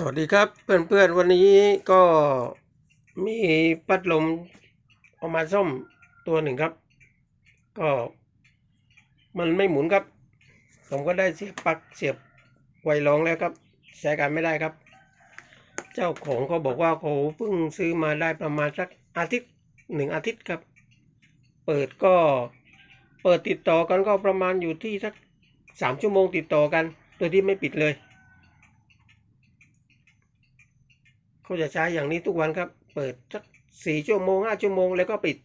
สวัสดีครับเพื่อนๆ วันนี้ก็มีพัดลมเอามาซ่อมตัวหนึ่งครับ ก็มันไม่หมุนครับ ผมก็ได้เสียบปลั๊กเสียบไวรองแล้วครับ ใช้การไม่ได้ครับ เจ้าของเขาบอกว่าเขาเพิ่งซื้อมาได้ประมาณสักอาทิตย์หนึ่งอาทิตย์ครับ เปิดก็เปิดติดต่อกันก็ประมาณอยู่ที่สักสามชั่วโมงติดต่อกัน โดยที่ไม่ปิดเลย เขาจะใช้อย่างนี้ทุกวันครับ เปิดสักสี่ชั่วโมงห้าชั่วโมงแล้วก็ปิด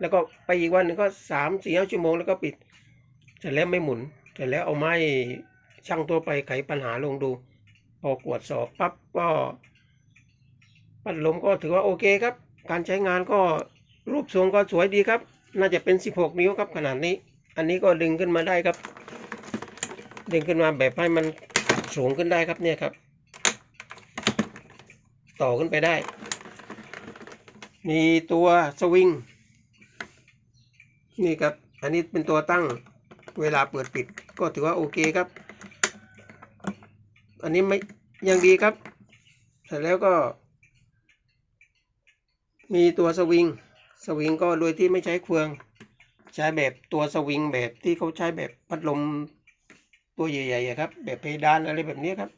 แล้วก็ไปอีกวันหนึ่งก็สามสี่ห้าชั่วโมงแล้วก็ปิดเสร็จแล้วไม่หมุนเสร็จแล้วเอาไม้ช่างตัวไปไขปัญหาลงดู พอกวดสอบปั๊บก็พัดลมก็ถือว่าโอเคครับ การใช้งานก็รูปทรงก็สวยดีครับ น่าจะเป็น 16 นิ้วครับขนาดนี้ อันนี้ก็ดึงขึ้นมาได้ครับ ดึงขึ้นมาแบบให้มันสูงขึ้นได้ครับเนี่ยครับ ต่อขึ้นไปได้ มีตัวสวิง นี่ครับ อันนี้เป็นตัวตั้งเวลาเปิดปิด ก็ถือว่าโอเคครับ อันนี้ไม่ยังดีครับ เสร็จแล้วก็ มีตัวสวิง สวิงก็โดยที่ไม่ใช้เฟือง ใช้แบบตัวสวิงแบบที่เขาใช้แบบพัดลมตัวใหญ่ๆครับ แบบเพดานอะไรแบบนี้ครับ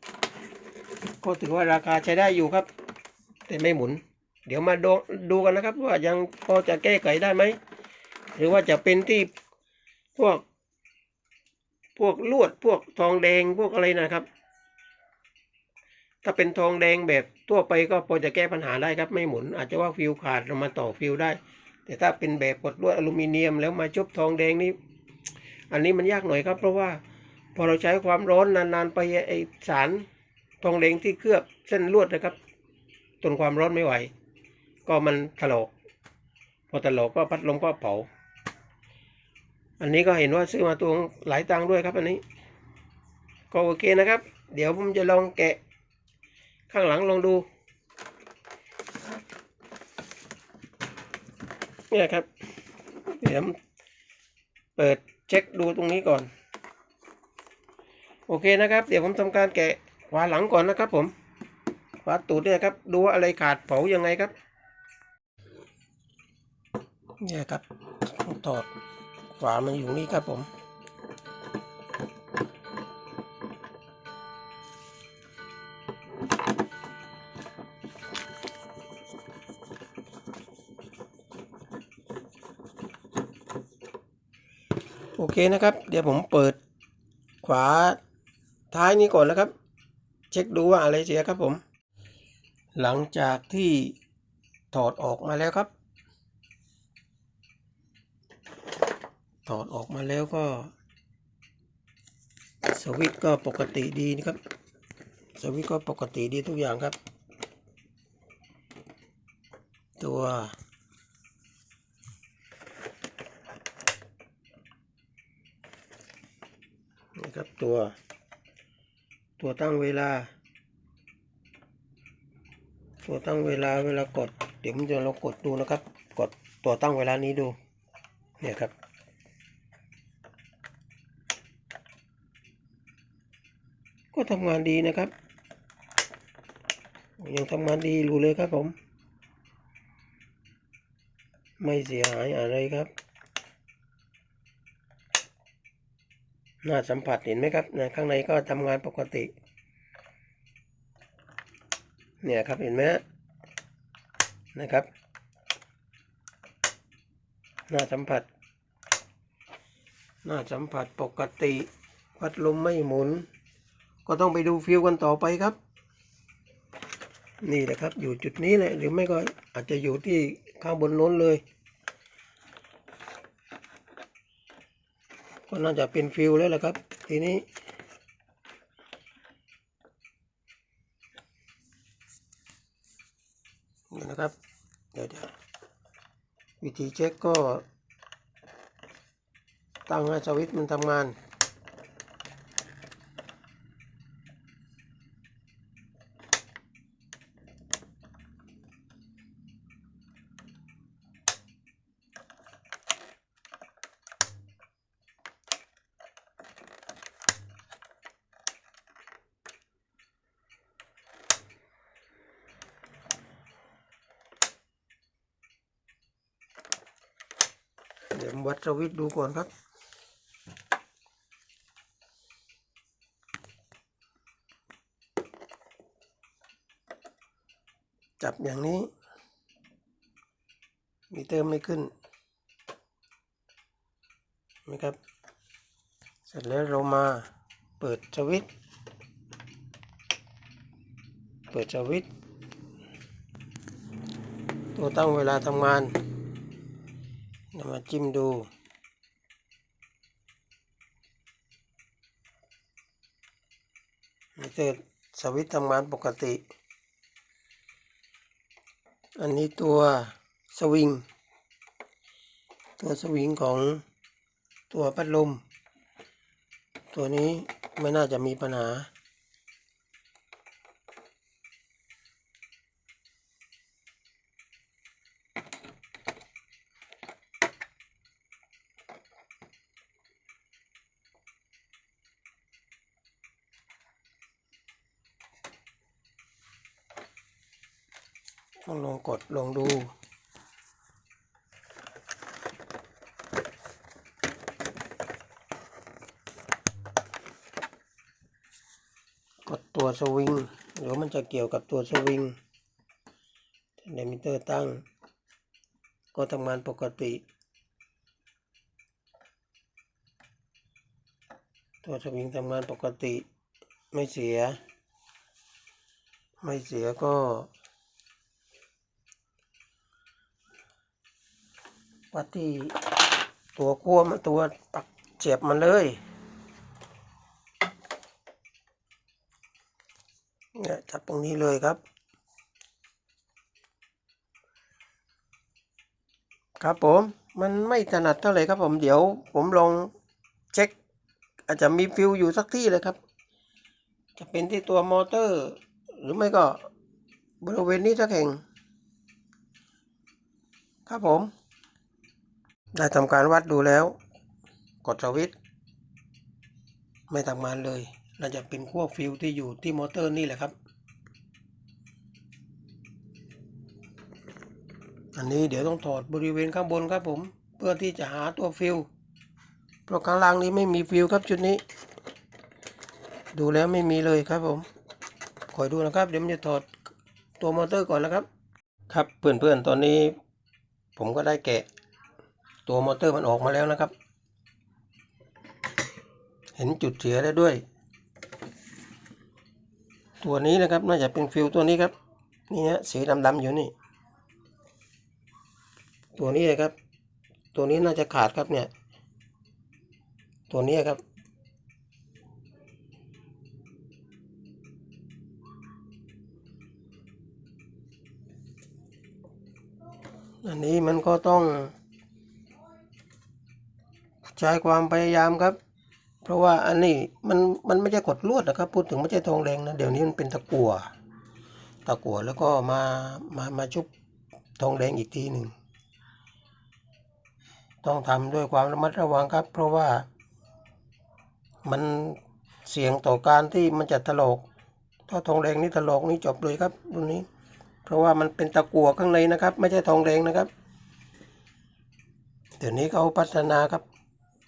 ก็ถือว่าราคาใช้ได้อยู่ครับ แต่ไม่หมุน เดี๋ยวมาดูดูกันนะครับ ว่ายังพอจะแก้ไขได้ไหม หรือว่าจะเป็นที่พวก พวกลวดพวกทองแดงพวกอะไรนะครับ ถ้าเป็นทองแดงแบบทั่วไปก็พอจะแก้ปัญหาได้ครับ ไม่หมุน อาจจะว่าฟิวขาดเรามาต่อฟิวได้ แต่ถ้าเป็นแบบกดลวดอลูมิเนียม แล้วมาชุบทองแดงนี่อันนี้มันยากหน่อยครับ เพราะว่าพอเราใช้ความร้อนนานๆไปไอสารทองแดงที่เคลือบเส้นลวดนะครับ ทนความร้อนไม่ไหว ก็มันถลอกพอถลอกก็พัดลมก็เผา อันนี้ก็เห็นว่าซื้อมาตัวหลายตังค์ด้วยครับอันนี้ ก็โอเคนะครับ เดี๋ยวผมจะลองแกะ ข้างหลังลองดูเนี่ยครับ เดี๋ยวเปิดเช็คดูตรงนี้ก่อน โอเคนะครับ เดี๋ยวผมทำการแกะขวาหลังก่อนนะครับผม วาตูดเนี่ยครับ ดูว่าอะไรขาดเผายังไงครับ เนี่ยครับถอดฝามันอยู่นี่ครับผม โอเคนะครับ เดี๋ยวผมเปิดขวาท้ายนี้ก่อนนะครับ เช็คดูว่าอะไรเสียครับผม หลังจากที่ถอดออกมาแล้วครับ ถอดออกมาแล้วก็ สวิตก็ปกติดีนะครับ สวิตก็ปกติดีทุกอย่างครับ ตัวนะครับตัว ตัวตั้งเวลา ตัวตั้งเวลาเวลากด เดี๋ยวผมจะลองกดดูนะครับ กดตัวตั้งเวลานี้ดู เนี่ยครับ ก็ทำงานดีนะครับ ยังทำงานดีอยู่เลยครับผม ไม่เสียหายอะไรครับหน้าสัมผัสเห็นไหมครับนะข้างในก็ทำงานปกติ เนี่ยครับเห็นไหมนะครับหน้าสัมผัสหน้าสัมผัสปกติพัดลมไม่หมุน ก็ต้องไปดูฟิวกันต่อไปครับ นี่แหละครับอยู่จุดนี้แหละหรือไม่ก็อาจจะอยู่ที่ข้างบนโน้นเลย ก็น่าจะเป็นฟิวแล้วแหละครับ ทีนี้นะครับ เดี๋ยวเดี๋ยว วิธีเช็คก็ตั้งให้สวิตช์มันทำงานี๋ยวัดสวิตดูก่อนครับ จับอย่างนี้ มีเติมไม่ขึ้นนะครับ เสร็จแล้วเรามาเปิดสวิตเปิดสวิตตัวตั้งเวลาทำงาน นำมาจิ้มดูมิเตอร์สวิตทำงานปกติ อันนี้ตัวสวิง ตัวสวิงของตัวพัดลม ตัวนี้ไม่น่าจะมีปัญหา ต้องลองกดลองดูกดตัวสวิงหรือมันจะเกี่ยวกับตัวสวิงเดมิเตอร์ตั้ง ก็ทำงานปกติ ตัวสวิงทำงานปกติไม่เสีย ไม่เสียก็ วัดที่ตัวขั้วมันตัวปักเจ็บมันเลยเนี่ยจับตรงนี้เลยครับ ครับผมมันไม่ถนัดเท่าไหร่ครับผมเดี๋ยวผมลองเช็ค อาจจะมีฟิวอยู่สักที่เลยครับ จะเป็นที่ตัวมอเตอร์ หรือไม่ก็บริเวณนี้สักแห่งครับผม ได้ทำการวัดดูแล้ว กดสวิตช์ไม่ทำงานเลยน่าจะเป็นขั้วฟิวที่อยู่ที่มอเตอร์นี่แหละครับ อันนี้เดี๋ยวต้องถอดบริเวณข้างบนครับผม เพื่อที่จะหาตัวฟิวเพราะข้างล่างนี้ไม่มีฟิวครับชุดนี้ ดูแล้วไม่มีเลยครับผมคอยดูนะครับเดี๋ยวมันจะถอดตัวมอเตอร์ก่อนนะครับ ครับเพื่อนๆตอนนี้ ผมก็ได้แกะ ตัวมอเตอร์มันออกมาแล้วนะครับ เห็นจุดเสียแล้ด้วย ตัวนี้นะครับน่าจะเป็นฟิวตัวนี้ครับนี่ฮะสีดำๆอยู่นี่ ตัวนี้เลยครับ ตัวนี้น่าจะขาดครับเนี่ย ตัวนี้ครับอันนี้มันก็ต้อง ใช้ความพยายามครับ เพราะว่าอันนี้มันมันไม่ใช่กดลวดนะครับ พูดถึงไม่ใช่ทองแดงนะเดี๋ยวนี้มันเป็นตะกั่วตะกั่วแล้วก็มามามาชุบทองแดงอีกทีหนึ่งต้องทำด้วยความระมัดระวังครับ เพราะว่ามันเสี่ยงต่อการที่มันจะถลอกถ้าทองแดงนี่ถลอกนี่จบเลยครับรุ่นนี้ เพราะว่ามันเป็นตะกั่วข้างในนะครับ ไม่ใช่ทองแดงนะครับเดี๋ยวนี้เขาพัฒนาครับ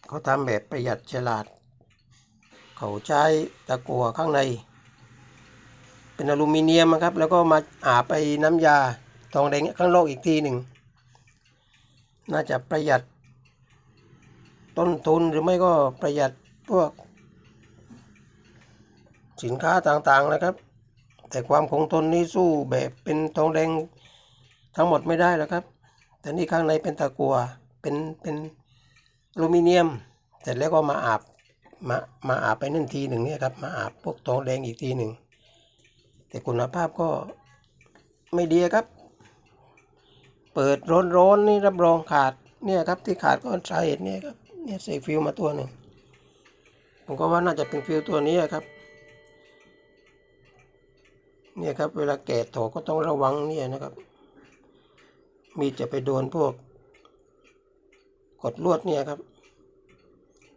เขาทำแบบประหยัดฉลาด เขาใช้ตะกั่วข้างใน เป็นอลูมิเนียมนะครับ แล้วก็มาอาบไปน้ำยาทองแดงข้างนอกอีกทีหนึ่ง น่าจะประหยัด ต้นทุนหรือไม่ก็ประหยัดพวก สินค้าต่างๆนะครับ แต่ความคงทนนี่สู้แบบเป็นทองแดงทั้งหมดไม่ได้แล้วครับ แต่นี่ข้างในเป็นตะกั่วเป็นเป็น ลูมิเนียม เสร็จแล้วก็มาอาบมามาอาบไปนั่นทีหนึ่งเนี่ยครับ มาอาบพวกทองแดงอีกทีหนึ่ง แต่คุณภาพก็ไม่ดีครับ เปิดร้อนๆนี่รับรองขาดเนี่ยครับที่ขาดก็สาเหตุเนี่ยครับเนี่ยใส่ฟิวมาตัวหนึ่งผมก็ว่าน่าจะเป็นฟิวตัวนี้ครับเนี่ยครับเวลาแกะถอก็ต้องระวังเนี่ยนะครับ มีจะไปโดนพวก กดลวดเนี่ยครับ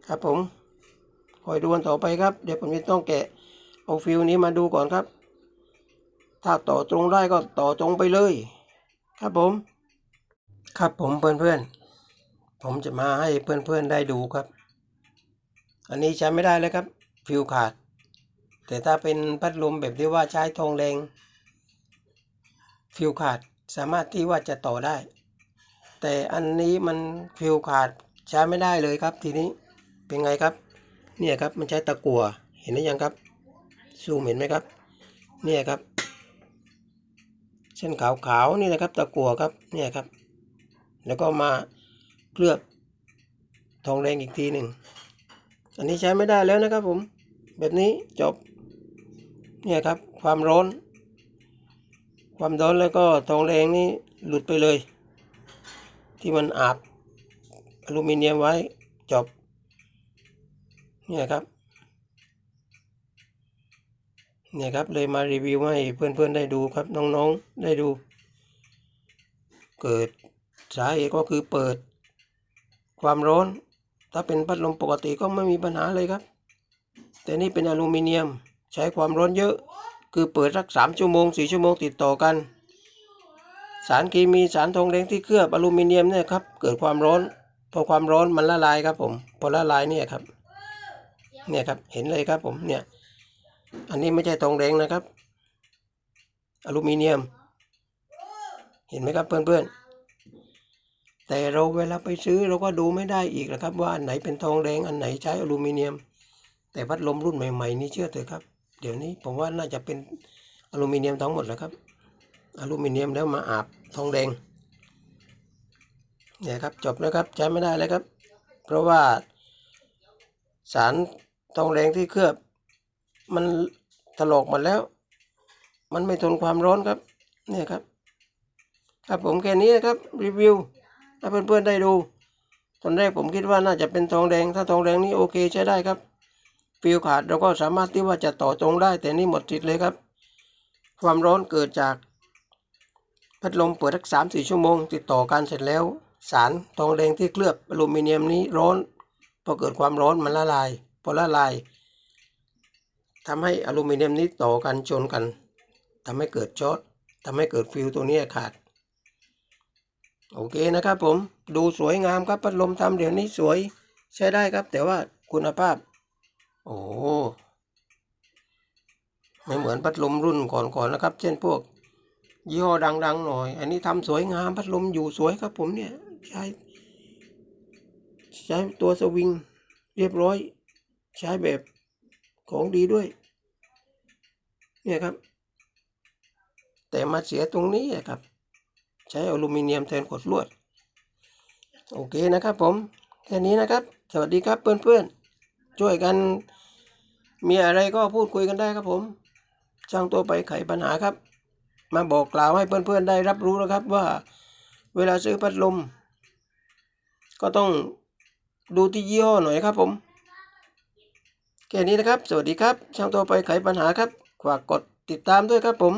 ครับผมคอยดูกันต่อไปครับ เดี๋ยวผมจะต้องแกะเอาฟิวนี้มาดูก่อนครับ ถ้าต่อตรงได้ก็ต่อตรงไปเลย ครับผม ครับผมเพื่อนๆ ผมจะมาให้เพื่อนๆได้ดูครับ อันนี้ใช้ไม่ได้แล้วครับ ฟิวขาด แต่ถ้าเป็นพัดลมแบบที่ว่าใช้ทองแดงฟิวขาดสามารถที่ว่าจะต่อได้ แต่อันนี้มันฟิวขาดใช้ไม่ได้เลยครับ ทีนี้เป็นไงครับ เนี่ยครับมันใช้ตะกั่วเห็นหรือยังครับซูมเห็นไหมครับ เนี่ยครับ เส้นขาวๆนี่นะครับ ตะกั่วครับเนี่ยครับ แล้วก็มาเคลือบทองแดงอีกทีหนึ่งอันนี้ใช้ไม่ได้แล้วนะครับผม แบบนี้จบเนี่ยครับความร้อน ความร้อนแล้วก็ทองแดงนี่หลุดไปเลย ที่มันอาบอลูมิเนียมไว้จบเนี่ยครับเนี่ยครับเลยมารีวิวให้เพื่อนๆได้ดูครับน้องๆได้ดู เกิดสาเหตุก็คือเปิด ความร้อน ถ้าเป็นพัดลมปกติก็ไม่มีปัญหาเลยครับ แต่นี่เป็นอลูมิเนียมใช้ความร้อนเยอะ คือเปิดสักสามชั่วโมงสี่ชั่วโมงติดต่อกัน สารเคมีสารทองแดงที่เคลือบอลูมิเนียมเนี่ยครับเกิดความร้อน พอความร้อนมันละลายครับผม พอละลายเนี่ยครับ เนี่ยครับเห็นเลยครับผมเนี่ย อันนี้ไม่ใช่ทองแดงนะครับ อลูมิเนียม เห็นไหมครับเพื่อนๆ แต่เราเวลาไปซื้อเราก็ดูไม่ได้อีกนะครับ ว่าอันไหนเป็นทองแดงอันไหนใช้อลูมิเนียม แต่พัดลมรุ่นใหม่ๆนี่เชื่อเถอะครับ เดี๋ยวนี้ผมว่าน่าจะเป็นอลูมิเนียมทั้งหมดแล้วครับ อลูมิเนียมแล้วมาอาบทองแดงเนี่ยครับจบแล้วครับใช้ไม่ได้แล้วครับ เพราะว่าสารทองแดงที่เคลือบ มันถลอกหมดแล้ว มันไม่ทนความร้อนครับเนี่ยครับ ครับผมแค่นี้นะครับรีวิวให้เพื่อนๆได้ดูตอนแรกผมคิดว่าน่าจะเป็นทองแดง ถ้าทองแดงนี่โอเคใช้ได้ครับฟิวขาดเราก็สามารถที่ว่าจะต่อตรงได้ แต่นี่หมดสิทธิ์เลยครับ ความร้อนเกิดจาก พัดลมเปิดสักสามสี่ชั่วโมง ติดต่อกันเสร็จแล้ว สารทองแดงที่เคลือบอลูมิเนียมนี้ร้อนพอเกิดความร้อนมันละลาย พอละลายทำให้อลูมิเนียมนี้ต่อกันชนกันทำให้เกิดช็อตทำให้เกิดฟิวตัวนี้ขาด โอเคนะครับผมดูสวยงามครับพัดลมทำเดี๋ยวนี้สวยใช้ได้ครับ แต่ว่าคุณภาพ โอ้ไม่เหมือนพัดลมรุ่นก่อนๆนะครับ เช่นพวก ยี่ห้อดังๆหน่อย อันนี้ทำสวยงามพัดลมอยู่สวยครับผมเนี่ย ใช้ ใช้ตัวสวิง เรียบร้อย ใช้แบบของดีด้วย เนี่ยครับ แต่มาเสียตรงนี้อะครับ ใช้อลูมิเนียมแทนขดลวด โอเคนะครับผม แค่นี้นะครับ สวัสดีครับเพื่อนๆ ช่วยกัน มีอะไรก็พูดคุยกันได้ครับผม ช่างตัวไปไขปัญหาครับ มาบอกกล่าวให้เพื่อนๆได้รับรู้นะครับว่าเวลาซื้อพัดลม ก็ต้องดูที่ยี่ห้อหน่อยครับผมแค่นี้นะครับ สวัสดีครับ ช่างตัวไปไขปัญหาครับฝากกดติดตามด้วยครับผม